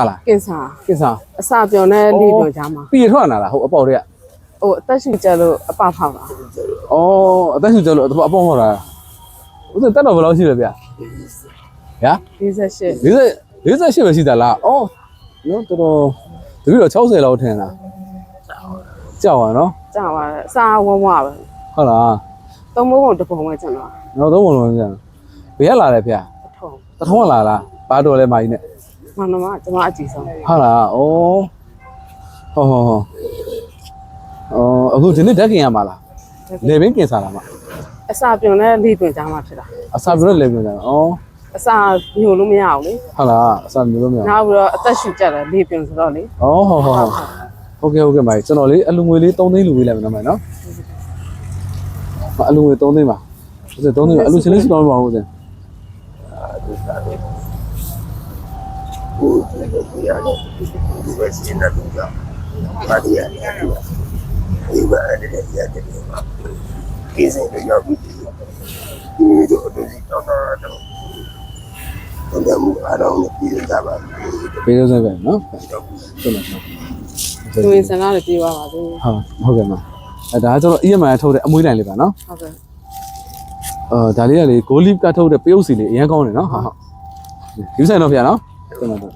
စားလားကင်ဆာကိစ္စအစာပြောနဲ့လေပြောကြမှာပြီးရထွက်လာလားဟုတ်အပေါက်တွေကဟိုအသက်ရှူကြလို့အပဖောက်တာဩအသက်ရှူကြလို့အပေါက်ပေါက်လာဦးစင်တက်တော့ဘယ်လောက်ရှိလဲဗျာဗျာ48 40 48ပဲရှိတာလားဩနော်တော်တော်တပည့်တော့60လောက်ထင်လားကြောက်ရနော်ကြာပါတယ်အစာဝဝပဲဟုတ်လားသုံးမိုးပုံတစ်ပုံပဲကျွန်တော်နောက်တော့ဘုံလုံးကျန်ဘယ်ရလာလဲဗျာအထုံးတထုံးကလာလားဘာတော်လဲမာကြီးနဲ့ မနမကျွန်မအကြည့်ဆုံးဟုတ်လားဩဟောဟောဟောအော်အခုဒီနေ့ဓာတ်ကင်ရမှာလားလေဘင်းကင်စားလာမှာအစာပြောနဲ့လေပြောကြမှာဖြစ်တာအစာပြည့်လေဘင်းကြတာဩအစာညိုလို့မရဘူးလေဟုတ်လားအစာမျိုးလို့မရနောက်ပြီးတော့အသက်ရှူကြတယ်လေပြောဆိုတော့လေဩဟောဟောဟောဟုတ်ကဲ့ဟုတ်ကဲ့မာကြီးကျွန်တော်လေးအလူငွေလေး3သိန်းလူပေးလိုက်မယ်နော်မိုင်နော်အလူငွေ3သိန်းပါဟုတ်တယ်3သိန်းအလူချင်းလေးစတော့မပါဘူးစင် ကိုယ်လည်းကိုရတယ်ဒီပဲရှင်းတဲ့လူကပါတီရတယ်ဒီပဲအဲ့ဒီရတယ်မှာကိစ္စတွေရောက်ပြီးဒီလိုတော့ဒီတော့တော့တော့မှုအားလုံးပြည်ကြပါပေးလို့စပဲနော်ဟုတ်တယ်နော်သူရင်စံကားလည်းပြေးပါပါသေးဟုတ်ဟုတ်ကဲ့မအဲဒါကကျွန်တော် EMI ထုတ်တဲ့အမွေးတိုင်လေးပါနော်ဟုတ်ကဲ့အာဒါလေးကလေ gold leaf ကထုတ်တဲ့ပယုတ်စီလေးအရင်ကောင်းတယ်နော်ဟုတ်ဟုတ်ဒီဆိုင်တော့ဖေရနော် ကျွန်တော်